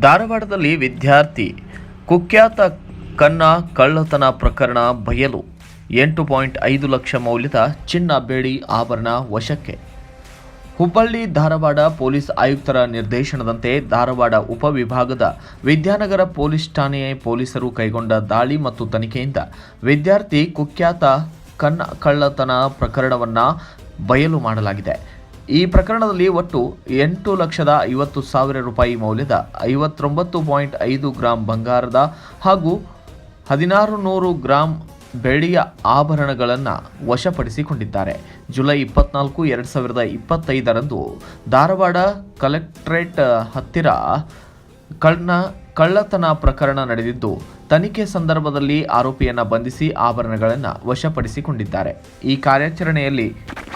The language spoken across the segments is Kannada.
ಧಾರವಾಡದಲ್ಲಿ ವಿದ್ಯಾರ್ಥಿ ಕುಖ್ಯಾತ ಕನ್ನ ಕಳ್ಳತನ ಪ್ರಕರಣ ಬಯಲು. ಎಂಟು ಪಾಯಿಂಟ್ ಐದು ಲಕ್ಷ ಮೌಲ್ಯದ ಚಿನ್ನ ಬೇಡಿ ಆಭರಣ ವಶಕ್ಕೆ. ಹುಬ್ಬಳ್ಳಿ, ಧಾರವಾಡ ಪೊಲೀಸ್ ಆಯುಕ್ತರ ನಿರ್ದೇಶನದಂತೆ ಧಾರವಾಡ ಉಪವಿಭಾಗದ ವಿದ್ಯಾನಗರ ಪೊಲೀಸ್ ಠಾಣೆಯ ಪೊಲೀಸರು ಕೈಗೊಂಡ ದಾಳಿ ಮತ್ತು ತನಿಖೆಯಿಂದ ವಿದ್ಯಾರ್ಥಿ ಕುಖ್ಯಾತ ಕನ್ನ ಕಳ್ಳತನ ಪ್ರಕರಣವನ್ನು ಬಯಲು ಮಾಡಲಾಗಿದೆ. ಈ ಪ್ರಕರಣದಲ್ಲಿ ಒಟ್ಟು ಎಂಟು ಲಕ್ಷದ ಐವತ್ತು ಸಾವಿರ ರೂಪಾಯಿ ಮೌಲ್ಯದ ಐವತ್ತೊಂಬತ್ತು ಪಾಯಿಂಟ್ ಐದು ಗ್ರಾಂ ಬಂಗಾರದ ಹಾಗೂ ಹದಿನಾರು ನೂರು ಗ್ರಾಂ ಬೆಳ್ಳಿಯ ಆಭರಣಗಳನ್ನು ವಶಪಡಿಸಿಕೊಂಡಿದ್ದಾರೆ. ಜುಲೈ ಇಪ್ಪತ್ನಾಲ್ಕು, ಎರಡು ಸಾವಿರದ ಇಪ್ಪತ್ತೈದರಂದು ಧಾರವಾಡ ಕಲೆಕ್ಟ್ರೇಟ್ ಹತ್ತಿರ ಕಳ್ಳ ಕಳ್ಳತನ ಪ್ರಕರಣ ನಡೆದಿದ್ದು, ತನಿಖೆ ಸಂದರ್ಭದಲ್ಲಿ ಆರೋಪಿಯನ್ನು ಬಂಧಿಸಿ ಆಭರಣಗಳನ್ನು ವಶಪಡಿಸಿಕೊಂಡಿದ್ದಾರೆ. ಈ ಕಾರ್ಯಾಚರಣೆಯಲ್ಲಿ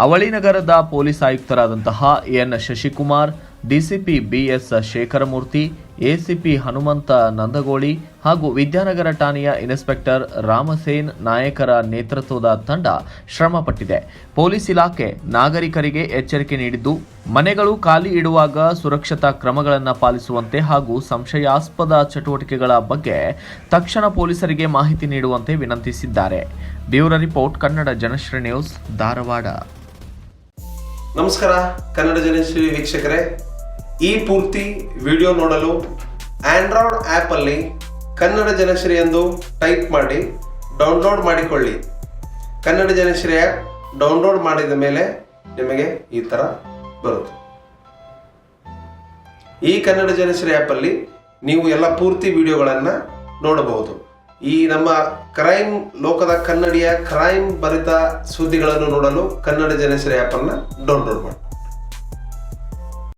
ಅವಳಿ ನಗರದ police ಆಯುಕ್ತರಾದಂತಹ N. Shashikumar DCP BS Shekharamurthy, ACP Hanumantha Nandagoli ಹಾಗೂ ವಿದ್ಯಾನಗರ ಠಾಣೆಯ ಇನ್ಸ್ಪೆಕ್ಟರ್ ರಾಮಸೇನ್ ನಾಯಕರ ನೇತೃತ್ವದ ತಂಡ ಶ್ರಮಪಟ್ಟಿದೆ. ಪೊಲೀಸ್ ಇಲಾಖೆ ನಾಗರಿಕರಿಗೆ ಎಚ್ಚರಿಕೆ ನೀಡಿದ್ದು, ಮನೆಗಳು ಖಾಲಿ ಇಡುವಾಗ ಸುರಕ್ಷತಾ ಕ್ರಮಗಳನ್ನು ಪಾಲಿಸುವಂತೆ ಹಾಗೂ ಸಂಶಯಾಸ್ಪದ ಚಟುವಟಿಕೆಗಳ ಬಗ್ಗೆ ತಕ್ಷಣ ಪೊಲೀಸರಿಗೆ ಮಾಹಿತಿ ನೀಡುವಂತೆ ವಿನಂತಿಸಿದ್ದಾರೆ. Bureau report, Kannada Janashree news, Dharwad. ನಮಸ್ಕಾರ. ಕನ್ನಡ ಜನಶ್ರೀ ವೀಕ್ಷಕರೇ ಈ ಪೂರ್ತಿ ವಿಡಿಯೋ ನೋಡಲು ಆಂಡ್ರಾಯ್ಡ್ ಆ್ಯಪಲ್ಲಿ ಕನ್ನಡ ಜನಶ್ರೀ ಎಂದು ಟೈಪ್ ಮಾಡಿ ಡೌನ್ಲೋಡ್ ಮಾಡಿಕೊಳ್ಳಿ. ಕನ್ನಡ ಜನಶ್ರೀ ಆ್ಯಪ್ ಡೌನ್ಲೋಡ್ ಮಾಡಿದ ಮೇಲೆ ನಿಮಗೆ ಈ ಥರ ಬರುತ್ತೆ. ಈ ಕನ್ನಡ ಜನಶ್ರೀ ಆ್ಯಪಲ್ಲಿ ನೀವು ಎಲ್ಲ ಪೂರ್ತಿ ವಿಡಿಯೋಗಳನ್ನು ನೋಡಬಹುದು. ಈ ನಮ್ಮ ಕ್ರೈಮ್ ಲೋಕದ ಕನ್ನಡಿಯ ಕ್ರೈಮ್ ಭರಿತ ಸುದ್ದಿಗಳನ್ನು ನೋಡಲು ಕನ್ನಡ ಜನಶ್ರೀ ಆ್ಯಪನ್ನು ಡೌನ್ಲೋಡ್ ಮಾಡಿ.